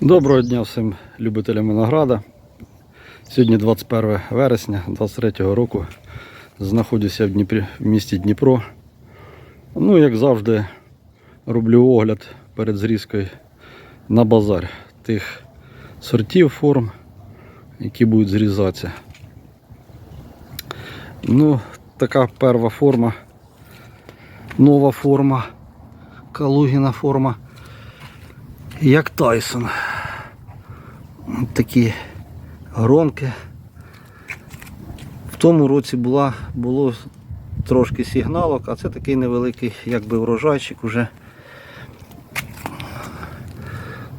Доброго дня всім любителям винограда. Сьогодні 21 вересня 23 року. Знаходжуся в, Дніпрі, в місті Дніпро. Ну, як завжди, роблю огляд перед зрізкою на базар тих сортів форм, які будуть зрізатися. Ну, така перша форма, нова форма, Калугіна форма, як Тайсон. От такі гронки. В тому році була, було трошки сигналок, а це такий невеликий якби врожайчик уже.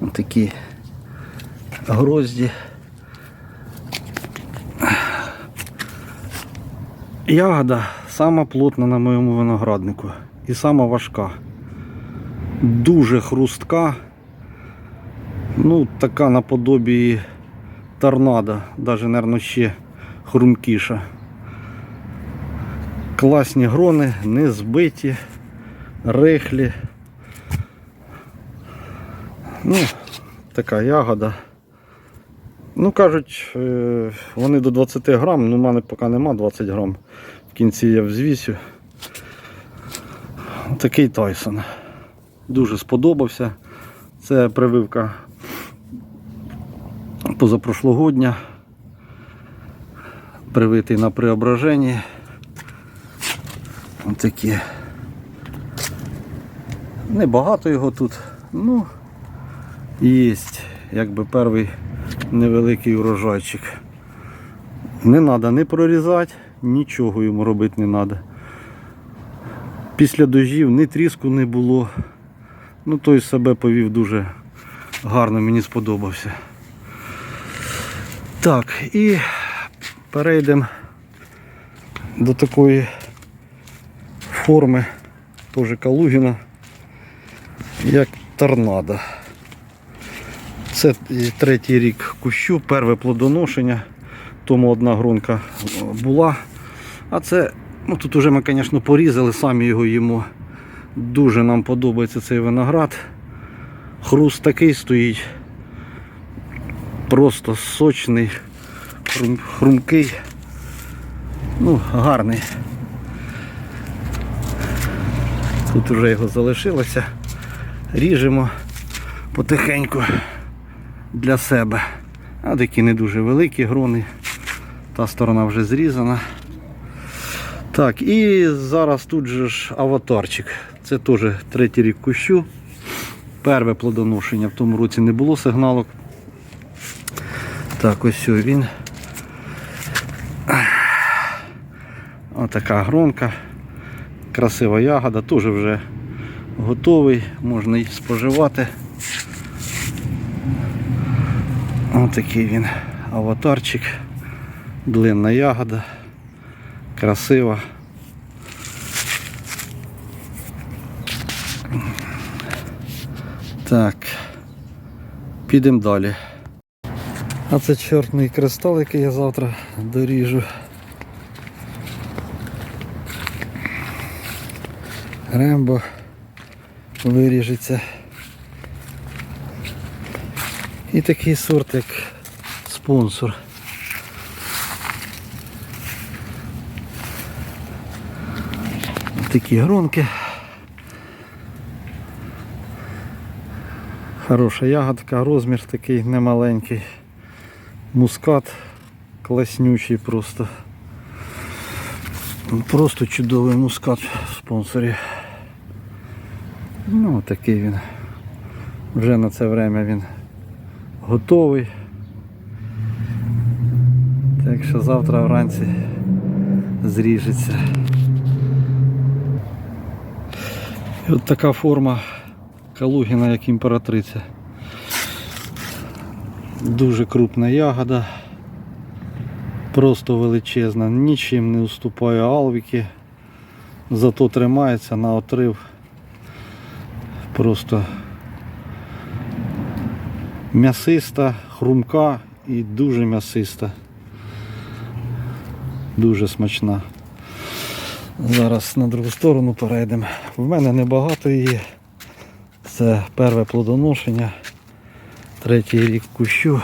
От такі грозді. Ягода сама плотна на моєму винограднику і сама важка. Дуже хрустка. Ну, така наподобі торнадо, навіть, мабуть, ще хрумкіша. Класні грони, не збиті, рихлі. Ну, така ягода. Ну, кажуть, е, вони до 20 грам, ну, в мене поки нема 20 грам. В кінці я взвісю. Такий Тайсон. Дуже сподобався. Це прививка позапрошлогодня. Привитий на преображенні. Ось такі. Небагато його тут. Ну, є якби перший невеликий урожайчик. Не треба не прорізати, нічого йому робити не треба. Після дождів ні тріску не було. Ну той себе повів дуже гарно, мені сподобався. Так, і перейдемо до такої форми, теж Калугіна, як торнадо. Це третій рік кущу, перше плодоношення, тому одна гронка була. А це, ну тут уже ми, звісно, порізали, самі його їмо. Дуже нам подобається цей виноград. Хруст такий стоїть. Просто сочний, хрум, хрумкий. Ну, гарний. Тут вже його залишилося. Ріжемо потихеньку для себе. А такі не дуже великі грони. Та сторона вже зрізана. Так, і зараз тут же ж аватарчик. Це теж третій рік кущу. Перве плодоношення в тому році не було сигналок. Так, ось він. Отака гронка. Красива ягода, теж вже готовий, можна і споживати. Отакий він аватарчик. Длинна ягода. Красива. Так, підемо далі. А це чорний кристал, який я завтра доріжу. Рембо виріжеться. І такий сорт, як спонсор. Такі гронки. Хороша ягодка, розмір такий немаленький. Мускат класнючий просто. Просто чудовий мускат в спонсорі. Ну такий він. Вже на це время він готовий. Так що завтра вранці зріжеться. І от така форма Калугіна як імператриця. Дуже крупна ягода. Просто величезна, нічим не уступає алвіки, зато тримається на отрив. Просто м'ясиста, хрумка і дуже м'ясиста. Дуже смачна. Зараз на другу сторону перейдемо. В мене небагато її. Це перше плодоношення. Третій рік кущу.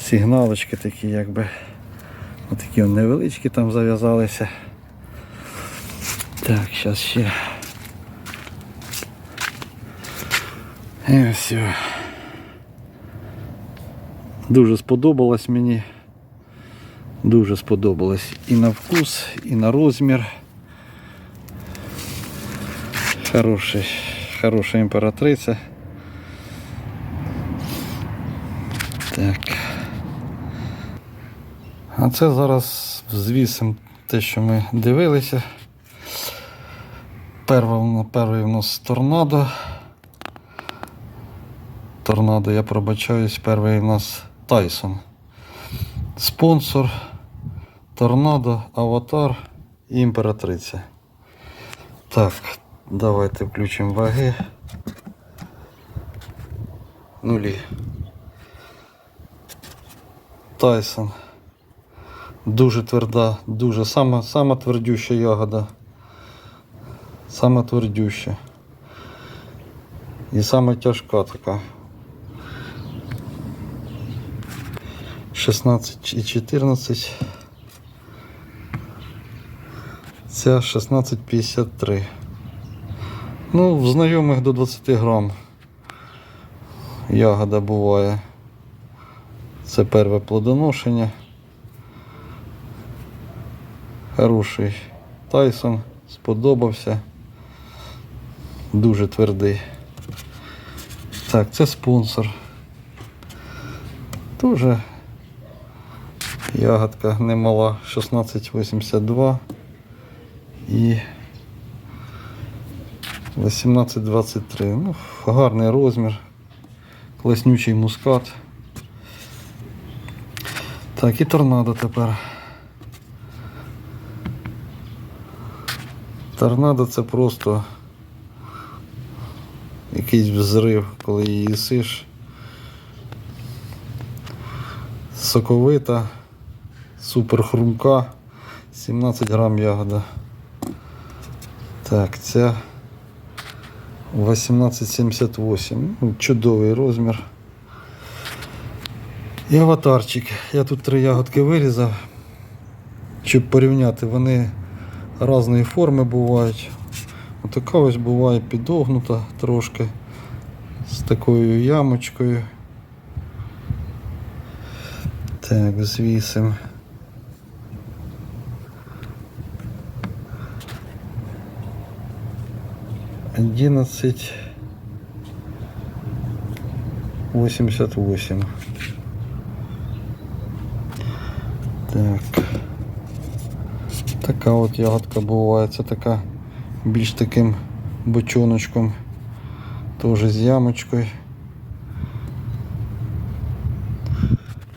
Сигналочки такі якби. Отакі невеличкі там зав'язалися. Так, зараз ще. І все. Дуже сподобалось мені. Дуже сподобалось і на вкус, і на розмір. Хороший, хороша імператриця. Так. А це зараз звісимо те, що ми дивилися. Перва, перший у нас торнадо. Торнадо, я пробачаюсь, перший у нас Тайсон. Спонсор, торнадо, аватар і імператриця. Так, давайте включимо ваги. Нулі. Тайсон. Дуже тверда, дуже сама, сама твердюща ягода. Сама твердюща. І сама тяжка така. 16 і 14. Ця 16,53. Ну, в знайомих до 20 грам ягода буває. Це перше плодоношення. Хороший Тайсон, сподобався. Дуже твердий. Так, це спонсор. Дуже ягодка немала 1682 і 1823. Ну, гарний розмір. Класнючий мускат. Так, і торнадо тепер. Торнадо це просто якийсь взрив, коли її їсиш. Соковита, супер хрумка, 17 грам ягода. Так, ця 1878. Ну, чудовий розмір. І аватарчик. Я тут три ягодки вирізав, щоб порівняти. Вони різної форми бувають. Отака ось буває підогнута трошки з такою ямочкою. Так, звісим. Одиннадцать восемьдесят восемь. Так. Така от ягодка буває. Це така більш таким бочоночком. Теж з ямочкою.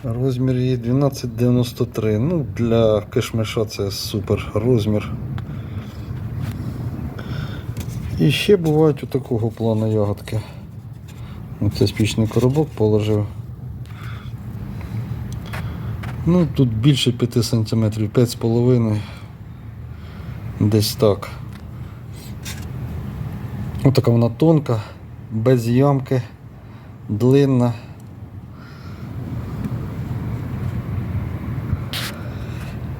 Розмір її 12,93. Ну, для кишмиша це супер розмір. І ще бувають у такого плану ягодки. Це спічний коробок положив. Ну, тут більше 5 см, 5,5 Десь так. Отака вона тонка, без ямки, длинна.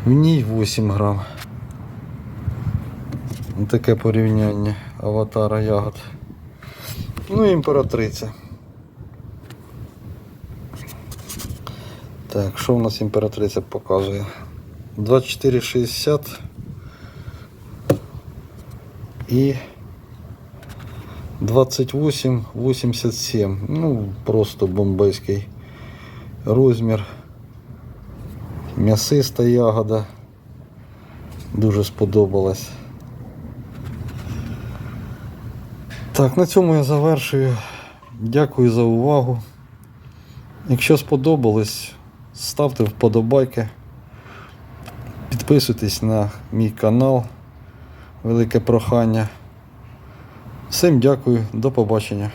В ній 8 грам. Таке порівняння аватара ягод. Ну і імператриця. Так, що у нас імператриця показує? 24,60 і 28,87. Ну, просто бомбейський розмір. М'ясиста ягода. Дуже сподобалась. Так, на цьому я завершую. Дякую за увагу. Якщо сподобалось, ставте вподобайки. Підписуйтесь на мій канал. Велике прохання. Всім дякую, до побачення.